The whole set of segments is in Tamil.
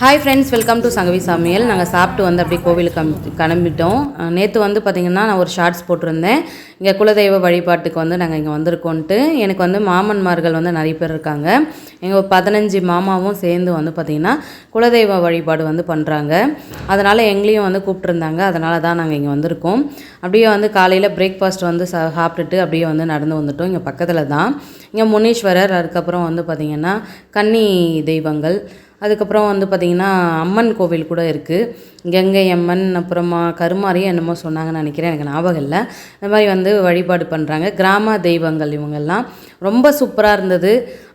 Hi friends welcome to Sangavi சமையல் நாங்கள் சாப்பிட்டு வந்து அப்படியே கோவிலுக்கு கிளம்பி- கிளம்பிட்டோம். நேற்று வந்து பார்த்திங்கன்னா நான் ஒரு ஷார்ட்ஸ் போட்டிருந்தேன். இங்கே குலதெய்வ வழிபாட்டுக்கு வந்து நாங்கள் இங்கே வந்திருக்கோன்ட்டு. எனக்கு வந்து மாமன்மார்கள் வந்து நிறைய பேர் இருக்காங்க. எங்கள் பதினஞ்சு மாமாவும் சேர்ந்து வந்து பார்த்திங்கன்னா குலதெய்வ வழிபாடு வந்து பண்ணுறாங்க அதனால் எங்களையும் வந்து கூப்பிட்ருந்தாங்க அதனால தான் நாங்கள் இங்கே வந்திருக்கோம். அப்படியே வந்து காலையில் பிரேக்ஃபாஸ்ட் வந்து சாப்பிட்டுட்டு அப்படியே வந்து நடந்து வந்துட்டோம். இங்கே பக்கத்தில் தான். இங்கே முனீஸ்வரர் அதுக்கப்புறம் வந்து பார்த்திங்கன்னா கன்னி தெய்வங்கள் அதுக்கப்புறம் வந்து பார்த்திங்கன்னா அம்மன் கோவில் கூட இருக்குது கங்கை அம்மன் அப்புறமா கருமாரி என்னமோ சொன்னாங்கன்னு நினைக்கிறேன். எனக்கு ஞாபகம் இல்லை. இந்த மாதிரி வந்து வழிபாடு பண்ணுறாங்க கிராம தெய்வங்கள் இவங்கெல்லாம். ரொம்ப சூப்பராக இருந்தது.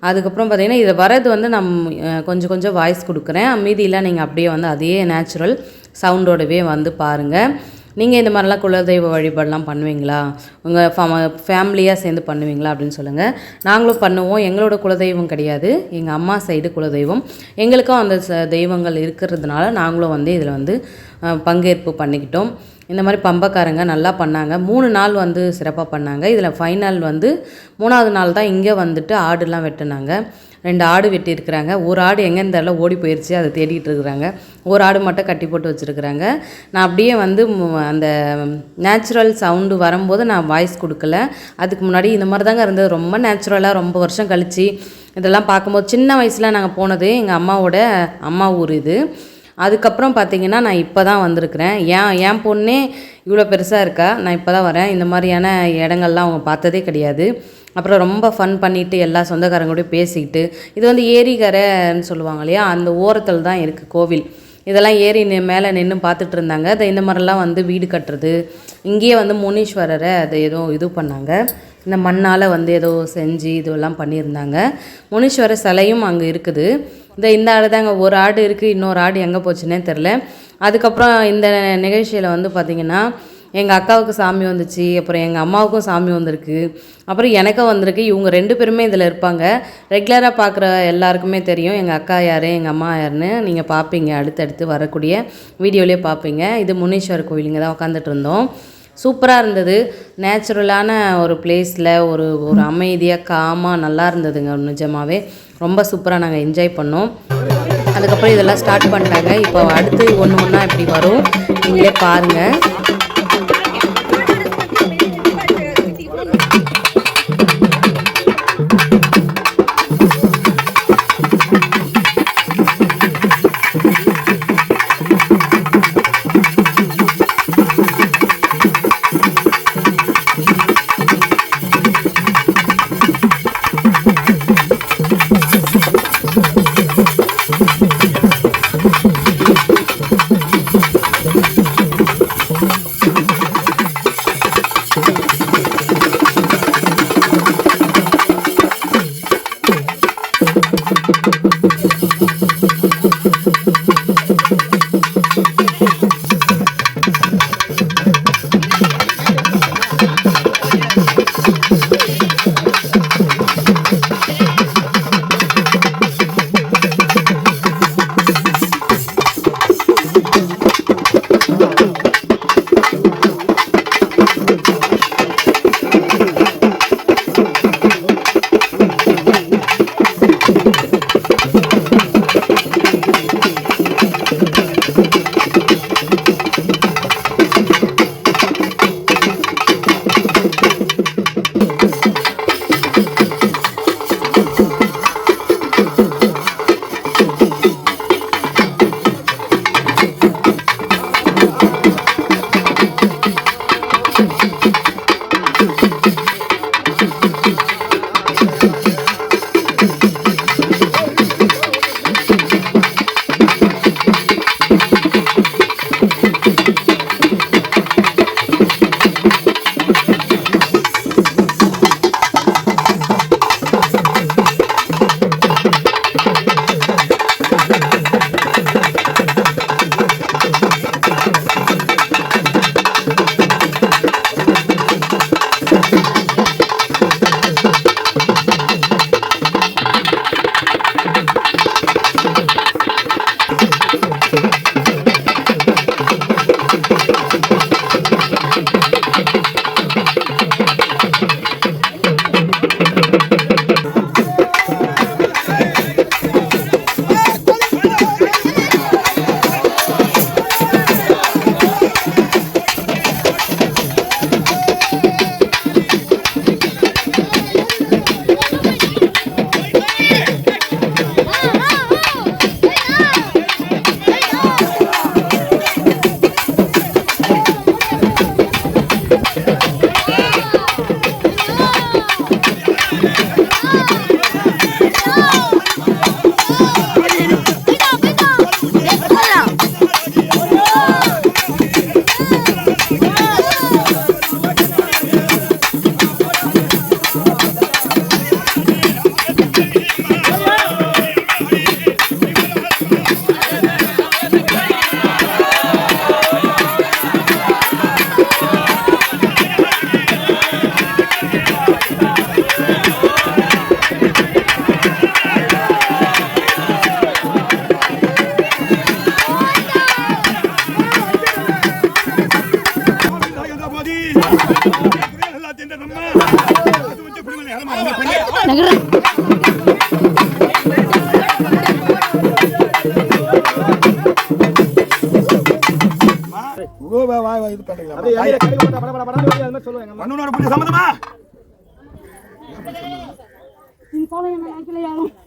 அதுக்கப்புறம் பார்த்திங்கன்னா இதை வரது வந்து நான் கொஞ்சம் கொஞ்சம் வாய்ஸ் கொடுக்குறேன். மீதியெல்லாம் நீங்கள் அப்படியே வந்து அதே நேச்சுரல் சவுண்டோடவே வந்து பாருங்கள் நீங்கள் இந்த மாதிரிலாம் குலதெய்வ வழிபாடெலாம் பண்ணுவீங்களா? உங்கள் ஃபம ஃபேமிலியாக சேர்ந்து பண்ணுவீங்களா? அப்படின்னு சொல்லுங்கள் நாங்களும் பண்ணுவோம். எங்களோட குலதெய்வம் கிடையாது. எங்கள் அம்மா சைடு குலதெய்வம். எங்களுக்கும் அந்த ச- தெய்வங்கள் இருக்கிறதுனால நாங்களும் வந்து இதில் வந்து பங்கேற்பு பண்ணிக்கிட்டோம். இந்த மாதிரி பம்பக்காரங்க நல்லா பண்ணாங்க. மூணு நாள் வந்து சிறப்பாக பண்ணாங்க. இதில் ஃபைனல் வந்து மூணாவது நாள் தான் இங்கே வந்துட்டு ஆடுலாம் வெட்டினாங்க. ரெண்டு ஆடு வெட்டியிருக்கிறாங்க. ஒரு ஆடு எங்கேன்னு தெரில ஓடி போயிடுச்சு அதை தேடிட்டு இருக்கிறாங்க. ஒரு ஆடு மட்டும் கட்டி போட்டு வச்சுருக்குறாங்க. நான் அப்படியே வந்து அந்த நேச்சுரல் சவுண்டு வரும்போது நான் வாய்ஸ் கொடுக்கல. அதுக்கு முன்னாடி இந்த மாதிரி தாங்க இருந்தது. ரொம்ப நேச்சுரலாக ரொம்ப வருஷம் கழிச்சு இதெல்லாம் பார்க்கும்போது சின்ன வயசில் நாங்கள் போனது எங்கள் அம்மாவோட அம்மா ஊர் இது. அதுக்கப்புறம் பார்த்தீங்கன்னா நான் இப்போ தான் வந்திருக்கிறேன். ஏன் என் பொண்ணே இவ்வளோ பெருசாக இருக்கா? நான் இப்போ தான் வரேன். இந்த மாதிரியான இடங்கள்லாம் அவங்க பார்த்ததே கிடையாது. அப்புறம் ரொம்ப ஃபன் பண்ணிவிட்டு எல்லா சொந்தக்காரங்களோடய பேசிக்கிட்டு இது வந்து ஏரிக்கரைன்னு சொல்லுவாங்க இல்லையா? அந்த ஓரத்தில் தான் இருக்குது கோவில். இதெல்லாம் ஏறி நி மேலே நின்று பார்த்துட்டு இருந்தாங்க. அதை இந்த மாதிரிலாம் வந்து வீடு கட்டுறது. இங்கேயே வந்து முனீஸ்வரரை அதை ஏதோ இது பண்ணாங்க. இந்த மண்ணால் வந்து ஏதோ செஞ்சு இதெல்லாம் பண்ணியிருந்தாங்க. முனீஸ்வரர் சிலையும் அங்கே இருக்குது. இந்த இந்த ஆடு தாங்க. ஒரு ஆடு இருக்குது இன்னொரு ஆடு எங்கே போச்சுன்னே தெரில அதுக்கப்புறம் இந்த நிகழ்ச்சியில் வந்து பார்த்திங்கன்னா எங்கள் அக்காவுக்கு சாமி வந்துச்சு அப்புறம் எங்கள் அம்மாவுக்கும் சாமி வந்திருக்கு. அப்புறம் எனக்கும் வந்திருக்கு. இவங்க ரெண்டு பேருமே இதில் இருப்பாங்க. ரெகுலராக பார்க்குற எல்லாருக்குமே தெரியும். எங்கள் அக்கா யார் எங்கள் அம்மா யாருன்னு. நீங்கள் பார்ப்பீங்க அடுத்தடுத்து வரக்கூடிய வீடியோலேயே பார்ப்பீங்க இது முனீஸ்வரர் கோயிலுங்க தான் உட்காந்துட்டு இருந்தோம். சூப்பராக இருந்தது. நேச்சுரலான ஒரு பிளேஸில் ஒரு ஒரு அமைதியாக காமாக நல்லா இருந்ததுங்க நிஜமாகவே ரொம்ப சூப்பராக நாங்கள் என்ஜாய் பண்ணோம். அதுக்கப்புறம் இதெல்லாம் ஸ்டார்ட் பண்ணிட்டாங்க. இப்போ அடுத்து ஒன்று ஒன்றா இப்படி வரும். நீங்களே பாருங்கள்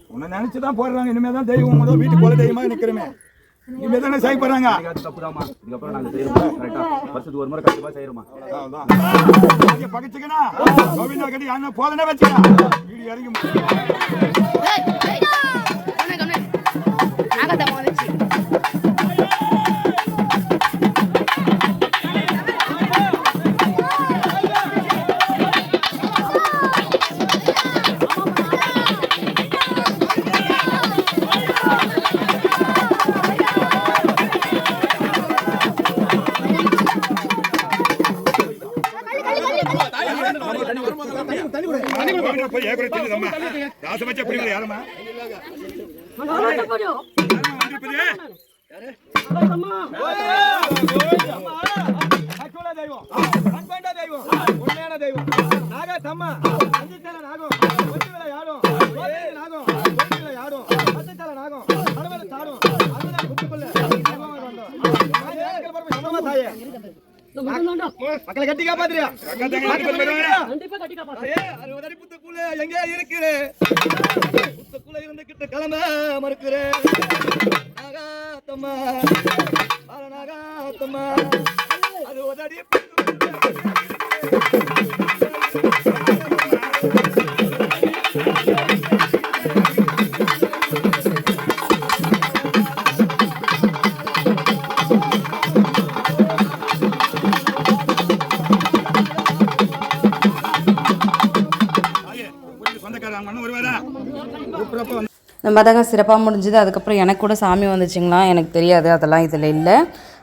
உன்னை நினைச்சுதான் போடுறாங்க. இனிமேதான் தெய்வம் வீட்டுக்கு போல தெய்வமா நிக்கிறமே. இனிமே தானே செய்யப்படுறாங்க தப்புதாம்மா இதுக்கப்புறம் நாங்க செய்யறோம் கரெக்டா வருஷத்துக்கு ஒரு முறை கண்டிப்பா செய்யறோமா கோவிந்தா கட்டி அண்ணன் போதனே வீடு இறங்கி போய் ஏகுற தின்னு நம்ம ராச வச்ச புரியுது யாரம்மா மக்களை கட்டி காப்பாத்துறியா? கண்டிப்பா அறுபது அடி புத்துக்குள்ள எங்கே இருக்கிறே புத்துக்குள்ள இருந்துகிட்டு கிளம்ப மறுக்கிறே. நாகாத்தம்மா நாகாத்தம்மா. அறுபது அடி இந்த தாங்க சிறப்பாக முடிஞ்சுது. அதுக்கப்புறம் எனக்கு கூட சாமி வந்துச்சுங்களா? எனக்கு தெரியாது. அதெல்லாம் இதில் இல்லை.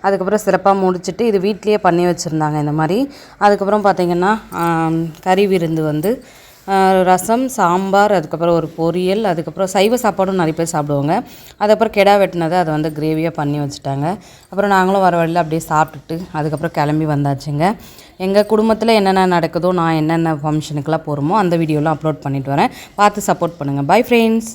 அதுக்கப்புறம் சிறப்பாக முடிச்சுட்டு இது வீட்லேயே பண்ணி வச்சுருந்தாங்க இந்த மாதிரி. அதுக்கப்புறம் பார்த்திங்கன்னா கறி விருந்து வந்து ரசம் சாம்பார் அதுக்கப்புறம் ஒரு பொரியல் அதுக்கப்புறம் சைவ சாப்பாடும் நிறைய பேர் சாப்பிடுவாங்க. அதுக்கப்புறம் கெடா வெட்டினதை அதை வந்து கிரேவியாக பண்ணி வச்சுட்டாங்க. அப்புறம் நாங்களும் வர வழியில் அப்படியே சாப்பிட்டுட்டு அதுக்கப்புறம் கிளம்பி வந்தாச்சுங்க. எங்கள் குடும்பத்தில் என்னென்ன நடக்குதோ நான் என்னென்ன ஃபங்க்ஷனுக்கெல்லாம் போகிறோமோ அந்த வீடியோலாம் அப்லோட் பண்ணிட்டு வரேன். பார்த்து சப்போர்ட் பண்ணுங்கள் பை ஃப்ரெண்ட்ஸ்